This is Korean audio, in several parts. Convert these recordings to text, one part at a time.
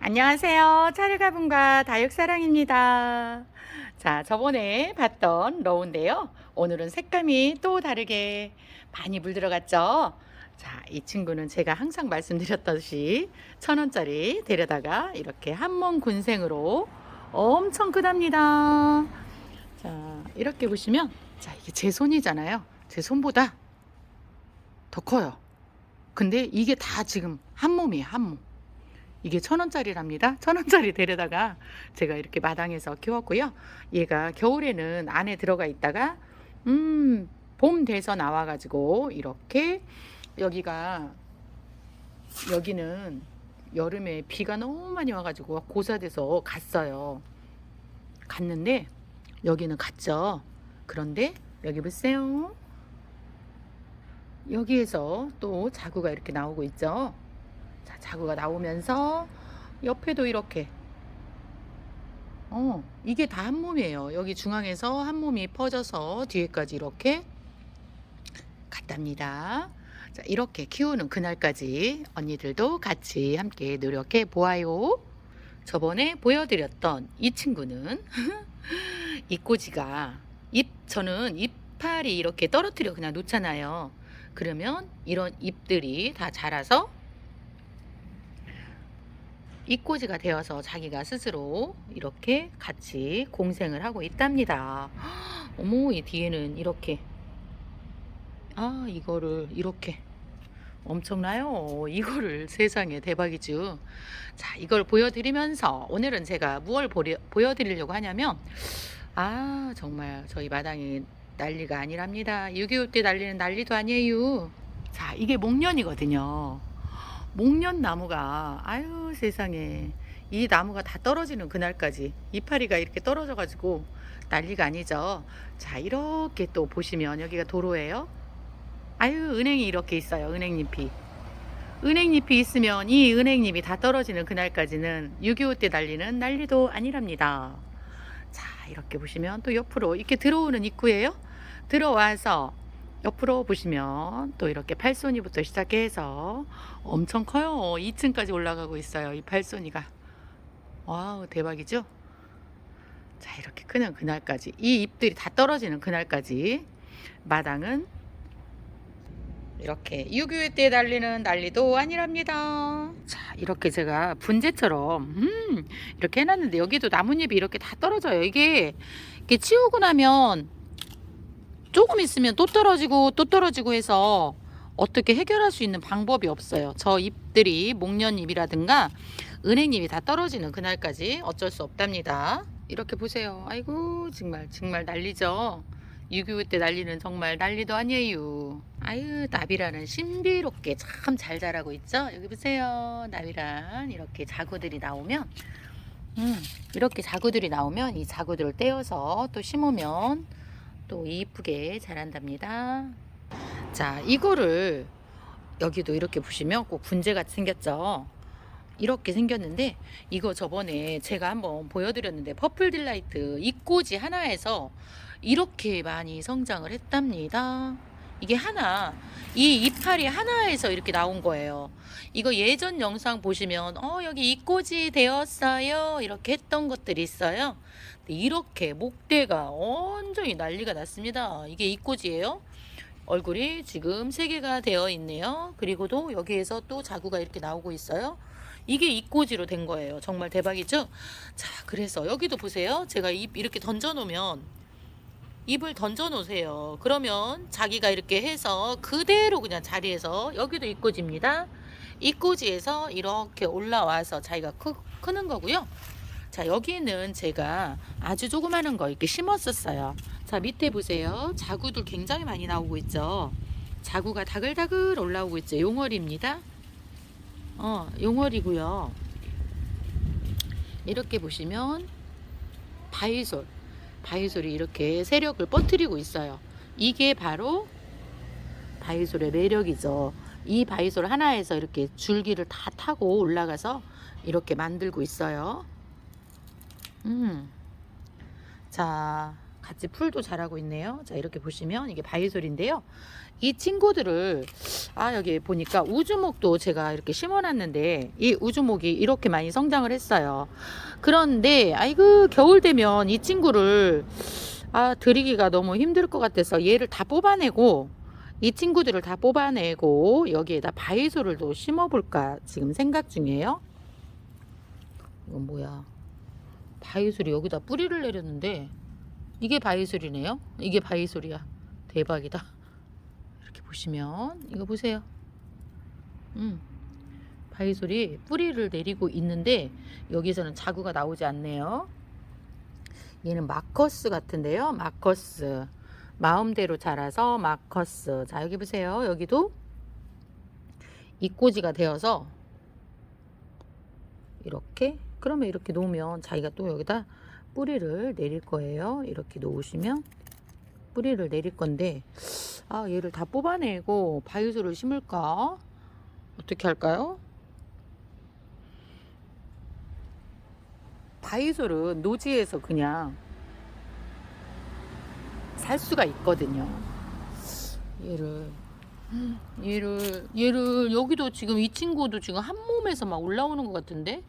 안녕하세요. 차르가분과 다육사랑입니다. 자, 저번에 봤던 러운데요. 오늘은 색감이 또 다르게 많이 물들어갔죠. 자, 이 친구는 제가 항상 말씀드렸듯이 천 원짜리 데려다가 이렇게 한몸 군생으로 엄청 크답니다. 자, 이렇게 보시면 자, 이게 제 손이잖아요. 제 손보다 더 커요. 근데 이게 다 지금 한 몸이에요, 한 몸. 이게 천 원짜리랍니다. 천 원짜리 데려다가 제가 이렇게 마당에서 키웠고요. 얘가 겨울에는 안에 들어가 있다가 음, 봄 돼서 나와 가지고 이렇게 여기가 여기는 여름에 비가 너무 많이 와 가지고 고사돼서 갔어요. 갔는데 여기는 갔죠. 그런데 여기 보세요. 여기에서 또 자구가 이렇게 나오고 있죠. 자, 자구가 나오면서 옆에도 이렇게 어, 이게 다 한 몸이에요. 여기 중앙에서 한 몸이 퍼져서 뒤에까지 이렇게 갔답니다. 자, 이렇게 키우는 그날까지 언니들도 같이 함께 노력해 보아요. 저번에 보여드렸던 이 친구는 이 꼬지가 잎 저는 이파리 이렇게 떨어뜨려 그냥 놓잖아요. 그러면 이런 잎들이 다 자라서 이꼬지가 되어서 자기가 스스로 이렇게 같이 공생을 하고 있답니다. 어머, 이 뒤에는 이렇게. 아, 이거를 이렇게. 엄청나요. 이거를 세상에 대박이죠. 자, 이걸 보여드리면서 오늘은 제가 무얼 보여드리려고 하냐면, 아, 정말 저희 마당이 난리가 아니랍니다. 6.25 때 난리는 난리도 아니에요. 자, 이게 목련이거든요. 목련 나무가 아유 세상에 이 나무가 다 떨어지는 그날까지 이파리가 이렇게 떨어져 가지고 난리가 아니죠. 자 이렇게 또 보시면 여기가 도로예요. 아유 은행이 이렇게 있어요. 은행잎이 은행잎이 있으면 이 은행잎이 다 떨어지는 그날까지는 6.25때 난리는 난리도 아니랍니다. 자 이렇게 보시면 또 옆으로 이렇게 들어오는 입구예요. 들어와서 옆으로 보시면 또 이렇게 팔손이부터 시작해서 엄청 커요. 2층까지 올라가고 있어요. 이 팔손이가. 와우, 대박이죠? 자, 이렇게 크는 그날까지. 이 잎들이 다 떨어지는 그날까지. 마당은 이렇게 6.25때 달리는 난리도 아니랍니다. 자, 이렇게 제가 분재처럼, 음, 이렇게 해놨는데 여기도 나뭇잎이 이렇게 다 떨어져요. 이게, 이게 치우고 나면 조금 있으면 또 떨어지고 또 떨어지고 해서 어떻게 해결할 수 있는 방법이 없어요. 저 잎들이 목련잎이라든가 은행잎이 다 떨어지는 그날까지 어쩔 수 없답니다. 이렇게 보세요. 아이고 정말 정말 난리죠. 6.25 때 난리는 정말 난리도 아니에요. 아유 나비라는 신비롭게 참 잘 자라고 있죠. 여기 보세요. 나비란 이렇게 자구들이 나오면 음, 이렇게 자구들이 나오면 이 자구들을 떼어서 또 심으면 또 이쁘게 자란답니다. 자, 이거를 여기도 이렇게 보시면 꼭 분재같이 생겼죠. 이렇게 생겼는데 이거 저번에 제가 한번 보여드렸는데 퍼플 딜라이트 잎꽂이 하나에서 이렇게 많이 성장을 했답니다. 이게 하나, 이 이파리 하나에서 이렇게 나온 거예요. 이거 예전 영상 보시면 어 여기 잎꽂이 되었어요 이렇게 했던 것들이 있어요. 이렇게 목대가 완전히 난리가 났습니다. 이게 잎꽂이에요. 얼굴이 지금 세 개가 되어 있네요. 그리고도 여기에서 또 자구가 이렇게 나오고 있어요. 이게 잎꽂이로 된 거예요. 정말 대박이죠? 자, 그래서 여기도 보세요. 제가 잎 이렇게 던져 놓으면 잎을 던져 놓으세요. 그러면 자기가 이렇게 해서 그대로 그냥 자리에서 여기도 잎꽂이입니다. 잎꽂이에서 이렇게 올라와서 자기가 크, 크는 거고요. 자, 여기는 제가 아주 조그마한 거 이렇게 심었었어요. 자, 밑에 보세요. 자구들 굉장히 많이 나오고 있죠. 자구가 다글다글 올라오고 있죠. 용월입니다. 어, 용월이고요. 이렇게 보시면 바위솔, 바위솔이 이렇게 세력을 뻗뜨리고 있어요. 이게 바로 바위솔의 매력이죠. 이 바위솔 하나에서 이렇게 줄기를 다 타고 올라가서 이렇게 만들고 있어요. 음. 자, 같이 풀도 자라고 있네요. 자, 이렇게 보시면 이게 바이솔인데요. 이 친구들을 아, 여기 보니까 우주목도 제가 이렇게 심어놨는데 이 우주목이 이렇게 많이 성장을 했어요. 그런데 아이고 겨울 되면 이 친구를 아, 들이기가 너무 힘들 것 같아서 얘를 다 뽑아내고 이 친구들을 다 뽑아내고 여기에다 바이솔을 또 심어볼까 지금 생각 중이에요. 이건 뭐야? 바이솔이 여기다 뿌리를 내렸는데 이게 바이솔이네요. 이게 바이솔이야. 대박이다. 이렇게 보시면 이거 보세요. 음. 바이솔이 뿌리를 내리고 있는데 여기서는 자구가 나오지 않네요. 얘는 마커스 같은데요. 마커스. 마음대로 자라서 마커스. 자, 여기 보세요. 여기도 이꼬지가 되어서 이렇게 그러면 이렇게 놓으면 자기가 또 여기다 뿌리를 내릴 거예요. 이렇게 놓으시면 뿌리를 내릴 건데 아, 얘를 다 뽑아내고 바이솔을 심을까? 어떻게 할까요? 바이솔은 노지에서 그냥 살 수가 있거든요. 얘를 얘를 얘를 여기도 지금 이 친구도 지금 한 몸에서 막 올라오는 것 같은데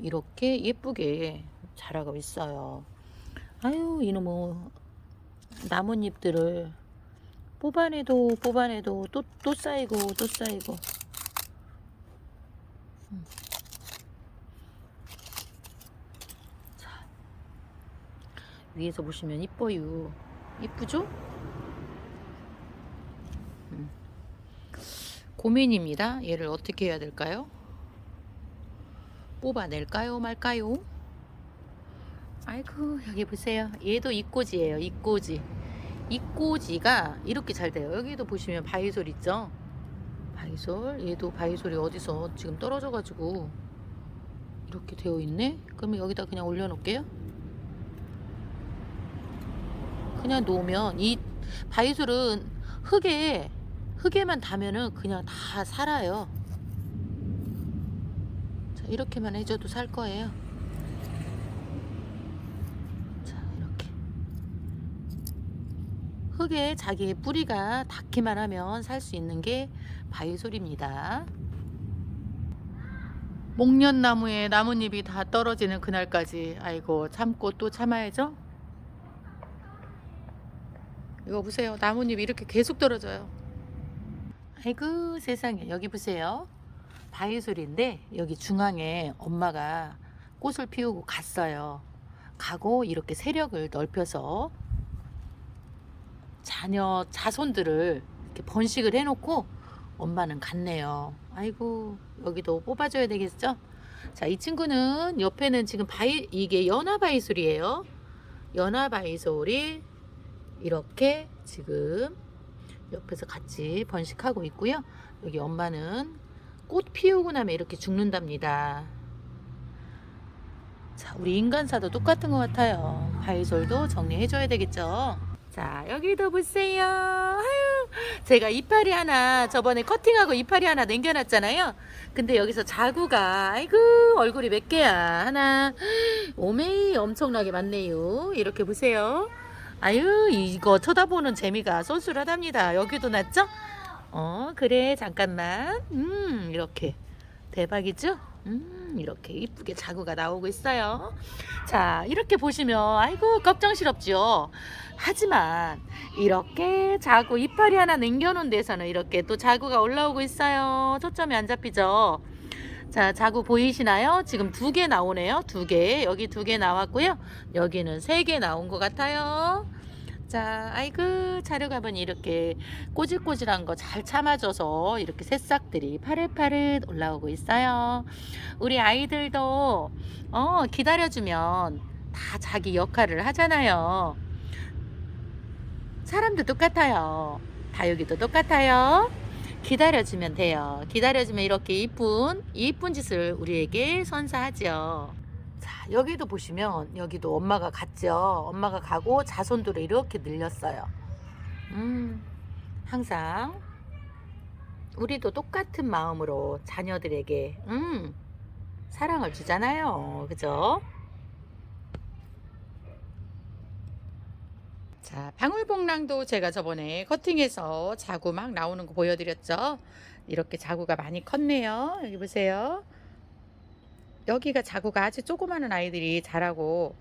이렇게 예쁘게 자라고 있어요. 아유 이놈의 나뭇잎들을 뽑아내도 뽑아내도 또 또 쌓이고 또 쌓이고 음. 자 위에서 보시면 이뻐요 이쁘죠? 음. 고민입니다 얘를 어떻게 해야 될까요? 뽑아낼까요 말까요? 아이고 여기 보세요. 얘도 이꼬지예요 이꼬지. 이꼬지가 이렇게 잘 돼요. 여기도 보시면 바이솔 있죠? 바이솔? 얘도 바이솔이 어디서 지금 떨어져 가지고 이렇게 되어 있네? 그러면 여기다 그냥 올려 놓을게요. 그냥 놓으면 이 바이솔은 흙에 흙에만 닿으면은 그냥 다 살아요. 자 이렇게만 해줘도 살 거예요 자 이렇게 흙에 자기의 뿌리가 닿기만 하면 살 수 있는 게 바이솔입니다. 목련나무에 나뭇잎이 다 떨어지는 그날까지 아이고 참고 또 참아야죠. 이거 보세요. 나뭇잎이 이렇게 계속 떨어져요. 아이고 세상에 여기 보세요. 바이솔인데 여기 중앙에 엄마가 꽃을 피우고 갔어요. 가고 이렇게 세력을 넓혀서 자녀 자손들을 이렇게 번식을 해놓고 엄마는 갔네요. 아이고 여기도 뽑아줘야 되겠죠? 자, 이 친구는 옆에는 지금 바이 이게 연화 바이솔이에요. 연화 바이솔이 이렇게 지금 옆에서 같이 번식하고 있고요. 여기 엄마는 꽃 피우고 나면 이렇게 죽는답니다. 자, 우리 인간사도 똑같은 것 같아요. 바이솔도 정리해줘야 되겠죠? 자, 여기도 보세요. 아유, 제가 이파리 하나 저번에 커팅하고 이파리 하나 남겨놨잖아요. 근데 여기서 자구가 아이고 얼굴이 몇 개야 하나 오메이 엄청나게 많네요. 이렇게 보세요. 아유 이거 쳐다보는 재미가 쏠쏠하답니다. 여기도 났죠? 어 그래 잠깐만 음 이렇게 대박이죠? 음 이렇게 이쁘게 자구가 나오고 있어요. 자 이렇게 보시면 아이고 걱정스럽죠. 하지만 이렇게 자구 이파리 하나 남겨놓은 데서는 이렇게 또 자구가 올라오고 있어요. 초점이 안 잡히죠. 자, 자구 보이시나요? 지금 두 개 나오네요. 두 개. 여기 두 개 나왔고요. 여기는 세 개 나온 것 같아요. 자, 아이고, 자료가면 이렇게 꼬질꼬질한 거 잘 참아줘서 이렇게 새싹들이 파릇파릇 올라오고 있어요. 우리 아이들도, 어, 기다려주면 다 자기 역할을 하잖아요. 사람도 똑같아요. 다육이도 똑같아요. 기다려주면 돼요. 기다려주면 이렇게 이쁜, 이쁜 짓을 우리에게 선사하죠. 자, 여기도 보시면, 여기도 엄마가 갔죠. 엄마가 가고 자손들을 이렇게 늘렸어요. 음, 항상 우리도 똑같은 마음으로 자녀들에게, 음, 사랑을 주잖아요. 그죠? 자, 방울복랑도 제가 저번에 커팅해서 자구 막 나오는 거 보여드렸죠? 이렇게 자구가 많이 컸네요. 여기 보세요. 여기가 자구가 아주 조그마한 아이들이 자라고,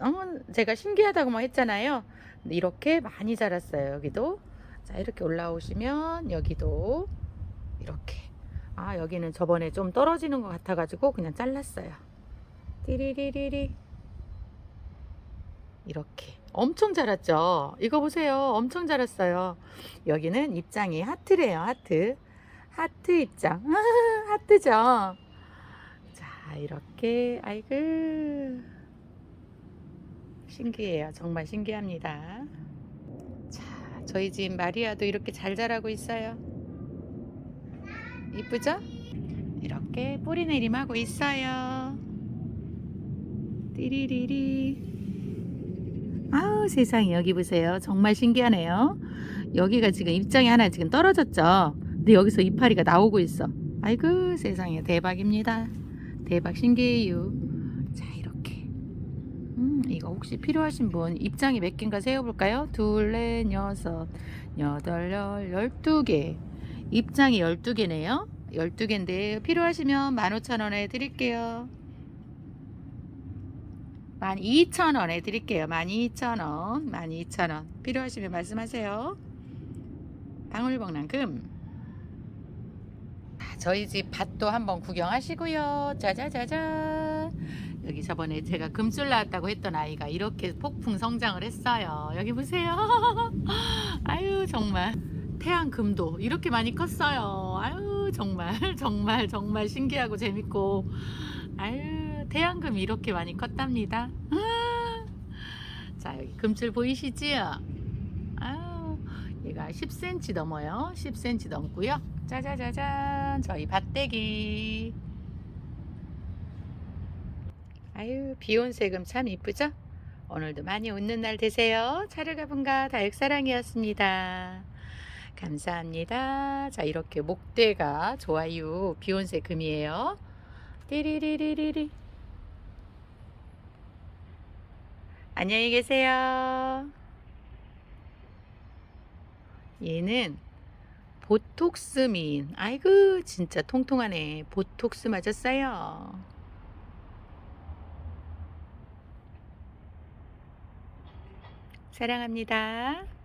어, 제가 신기하다고 뭐 했잖아요. 이렇게 많이 자랐어요. 여기도. 자, 이렇게 올라오시면 여기도 이렇게. 아, 여기는 저번에 좀 떨어지는 것 같아가지고 그냥 잘랐어요. 띠리리리리. 이렇게. 엄청 자랐죠? 이거 보세요. 엄청 자랐어요. 여기는 입장이 하트래요. 하트. 하트 입장. 아, 하트죠? 자, 이렇게. 아이고. 신기해요. 정말 신기합니다. 자, 저희 집 마리아도 이렇게 잘 자라고 있어요. 이쁘죠? 이렇게 뿌리 내림하고 있어요. 띠리리리. 아우 세상에 여기 보세요. 정말 신기하네요. 여기가 지금 입장이 하나 지금 떨어졌죠. 근데 여기서 이파리가 나오고 있어. 아이고 세상에 대박입니다. 대박 신기해요. 자 이렇게. 음 이거 혹시 필요하신 분 입장이 몇 개인가 세어볼까요? 둘, 넷, 여섯, 여덟, 열, 열두 개. 입장이 열두 개네요. 열두 개인데 필요하시면 15,000원에 드릴게요. 12,000원에 드릴게요. 12,000원. 12,000원. 필요하시면 말씀하세요. 방울복랑금. 아, 저희 집 밭도 한번 구경하시고요. 짜자자자. 여기 저번에 제가 금줄 나왔다고 했던 아이가 이렇게 폭풍 성장을 했어요. 여기 보세요. 아유, 정말. 태양 금도 이렇게 많이 컸어요. 아유, 정말, 정말, 정말 신기하고 재밌고. 아유, 태양금이 이렇게 많이 컸답니다. 자, 여기 금줄 보이시지요? 아유, 얘가 10cm 넘어요. 10cm 넘고요. 짜자자 잔, 저희 밭대기. 아유, 비온색음 참 이쁘죠? 오늘도 많이 웃는 날 되세요. 차르가분가 다육사랑이었습니다. 감사합니다. 자, 이렇게 목대가 좋아요. 비온색 금이에요. 띠리리리리리. 안녕히 계세요. 얘는 보톡스민. 아이고, 진짜 통통하네. 보톡스 맞았어요. 사랑합니다.